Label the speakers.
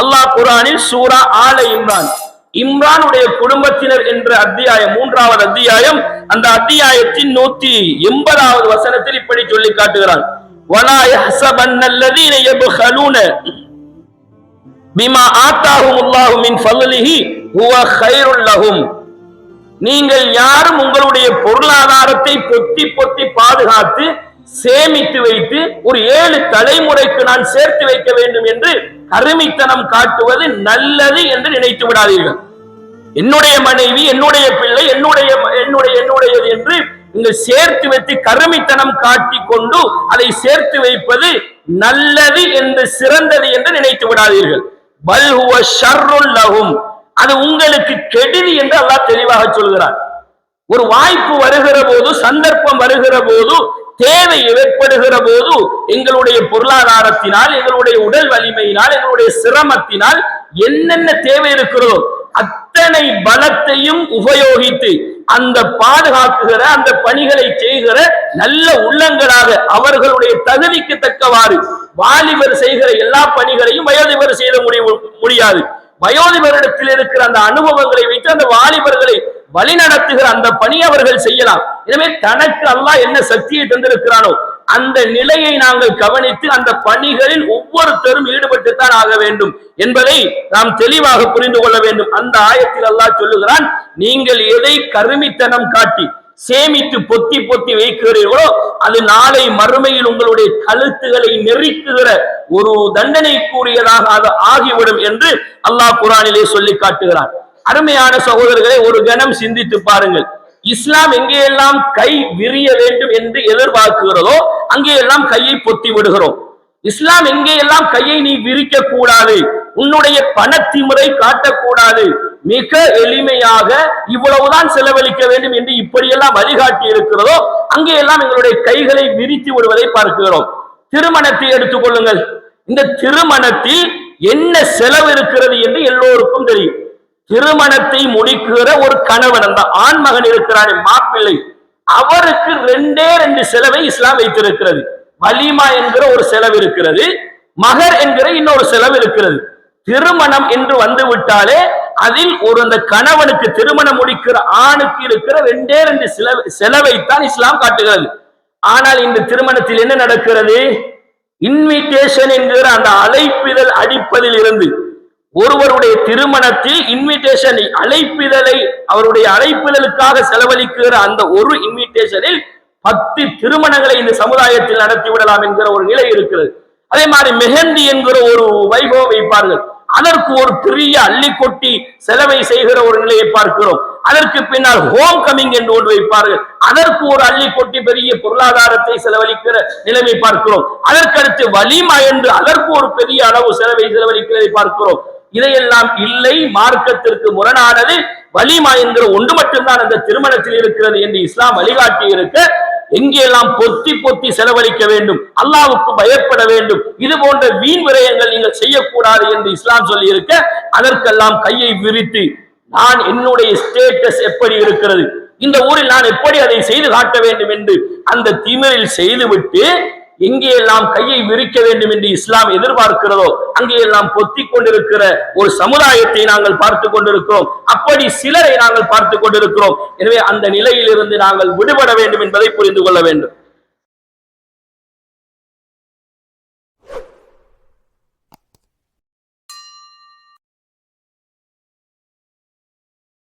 Speaker 1: அல்லாஹ் குரானில் சூரா ஆல இம்ரான். இம்ரானுடைய குடும்பத்தினர் என்ற அத்தியாயம் மூன்றாவது அத்தியாயம் அந்த அத்தியாயத்தின் நூத்தி எண்பதாவது வசனத்தில் இப்படி சொல்லி காட்டுகிறான். பிமா ஆத்தாஹும் அல்லாஹு மின் நீங்கள் யாரும் உங்களுடைய பொருளாதாரத்தை பொத்தி பொத்தி பாதுகாத்து சேமித்து வைத்து ஒரு ஏழு தலைமுறைக்கு நான் சேர்த்து வைக்க வேண்டும் என்று கருமித்தனம் காட்டுவது நல்லது என்று நினைத்து விடாதீர்கள். என்னுடைய மனைவி என்னுடைய பிள்ளை என்னுடைய என்னுடைய என்னுடையது என்று நீங்கள் சேர்த்து வைத்து கருமித்தனம் காட்டி கொண்டு அதை சேர்த்து வைப்பது நல்லது என்று சிறந்தது என்று நினைத்து விடாதீர்கள். பல்ஹுவ அது உங்களுக்கு கெடுதி என்று அல்லாஹ் தெளிவாக சொல்கிறார் ஒரு வாய்ப்பு வருகிற போது சந்தர்ப்பம் வருகிற போது தேவை ஏற்படுகிற போது எங்களுடைய பொருளாதாரத்தினால் எங்களுடைய உடல் வலிமையினால் எங்களுடைய சிரமத்தினால் என்னென்ன தேவை இருக்கிறதோ அத்தனை பலத்தையும் உபயோகித்து அந்த பாதுகாக்குகிற அந்த பணிகளை செய்கிற நல்ல உள்ளங்களாக அவர்களுடைய தகுதிக்கு தக்கவாறு வாலிபர் செய்கிற எல்லா பணிகளையும் வயோதிபர் செய்த முடிய முடியாது. வயோதிபரிடத்தில் இருக்கிற அந்த அனுபவங்களை வைத்து அந்த வாலிபர்களை வழிநடத்துகிற அந்த பணி அவர்கள் செய்யலாம். எனவே தனக்கு அல்லாஹ் என்ன சக்தியை தந்திருக்கிறானோ அந்த நிலையை நாங்கள் கவனித்து அந்த பணிகளில் ஒவ்வொருத்தரும் ஈடுபட்டுத்தான் ஆக வேண்டும் என்பதை நாம் தெளிவாக புரிந்து கொள்ள வேண்டும். அந்த ஆயத்தில் அல்லாஹ் சொல்லுகிறான் நீங்கள் எதை கருமித்தனம் காட்டி சேமித்து பொத்தி பொத்தி வைக்கிறீர்களோ அது நாளை மறுமையில் உங்களுடைய கழுத்துகளை நெறிக்குகிற ஒரு தண்டனைக்குரியதாக அது ஆகிவிடும் என்று அல்லாஹ் குரானிலே சொல்லி காட்டுகிறான். அருமையான சகோதரர்களை ஒரு கணம் சிந்தித்து பாருங்கள். இஸ்லாம் எங்கேயெல்லாம் கை விரிய வேண்டும் என்று எதிர்பார்க்கிறதோ அங்கேயெல்லாம் கையை பொத்தி விடுகிறோம். இஸ்லாம் எங்கேயெல்லாம் கையை நீ விரிக்க கூடாது உன்னுடைய பணத்திமுறை காட்டக்கூடாது மிக எளிமையாக இவ்வளவுதான் செலவழிக்க வேண்டும் என்று இப்படியெல்லாம் வழிகாட்டி இருக்கிறதோ அங்கேயெல்லாம் எங்களுடைய கைகளை விரித்து விடுவதை பார்க்கிறோம். திருமணத்தை எடுத்துக்கொள்ளுங்கள் இந்த திருமணத்தில் என்ன செலவு இருக்கிறது என்று எல்லோருக்கும் தெரியும். திருமணத்தை முடிக்கிற ஒரு கணவன் அந்த ஆண் மகன் இருக்கிறார் மாப்பிள்ளை. அவருக்கு ரெண்டே ரெண்டு செலவை இஸ்லாம் வைத்திருக்கிறது. வலிமா என்கிற ஒரு செலவு இருக்கிறது. மகர் என்கிற இன்னொரு செலவு இருக்கிறது. திருமணம் என்று வந்து விட்டாலே அதில் ஒரு அந்த கணவனுக்கு திருமணம் முடிக்கிற ஆணுக்கு இருக்கிற ரெண்டே ரெண்டு செலவு செலவைத்தான் இஸ்லாம் காட்டுகிறது. ஆனால் இந்த திருமணத்தில் என்ன நடக்கிறது? இன்விடேஷன் என்கிற அந்த அழைப்பிதழ் அடிப்பதில் இருந்து ஒருவருடைய திருமணத்தில் இன்விடேஷன் அழைப்பிதழை அவருடைய அழைப்பிதழுக்காக செலவழிக்கிற அந்த ஒரு இன்விடேஷனில் பத்து திருமணங்களை இந்த சமுதாயத்தில் நடத்தி விடலாம் என்கிற ஒரு நிலை இருக்கிறது. அதே மாதிரி மெஹந்தி என்கிற ஒரு வைபவம் வைப்பார்கள். அதற்கு ஒரு பெரிய அள்ளி கொட்டி செலவை செய்கிற ஒரு நிலையை பார்க்கிறோம். அதற்கு பின்னால் ஹோம் கமிங் என்று ஒன்று வைப்பார்கள். அதற்கு ஒரு அள்ளி கொட்டி பெரிய பொருளாதாரத்தை செலவழிக்கிற நிலைமை பார்க்கிறோம். அதற்கடுத்து வலிமா என்று அதற்கு ஒரு பெரிய அளவு செலவை செலவழிக்கிறதை பார்க்கிறோம். இதையெல்லாம் இல்லை மார்க்கத்திற்கு முரணானது வலிமா என்கிற ஒன்று மட்டும்தான் அந்த திருமணத்தில் இருக்கிறது என்று இஸ்லாம் வழிகாட்டி இருக்க. எங்கெல்லாம் பொத்தி பொத்தி செலவழிக்க வேண்டும் அல்லாவுக்கு பயப்பட வேண்டும் இது போன்ற வீண் விரயங்கள் நீங்கள் செய்யக்கூடாது என்று இஸ்லாம் சொல்லி இருக்க அதற்கெல்லாம் கையை விரித்து நான் என்னுடைய ஸ்டேட்டஸ் எப்படி இருக்கிறது? இந்த ஊரில் நான் எப்படி அதை செய்து காட்ட வேண்டும் என்று அந்த திமிரில் செய்துவிட்டு எங்கேயெல்லாம் கையை விரிக்க வேண்டும் என்று இஸ்லாம் எதிர்பார்க்கிறதோ அங்கேயெல்லாம் பொத்தி கொண்டிருக்கிற ஒரு சமுதாயத்தை நாங்கள் பார்த்து கொண்டிருக்கிறோம். அப்படி சிலரை நாங்கள் பார்த்து கொண்டிருக்கிறோம். எனவே அந்த நிலையிலிருந்து நாங்கள் விடுபட வேண்டும் என்பதை புரிந்து கொள்ள வேண்டும்.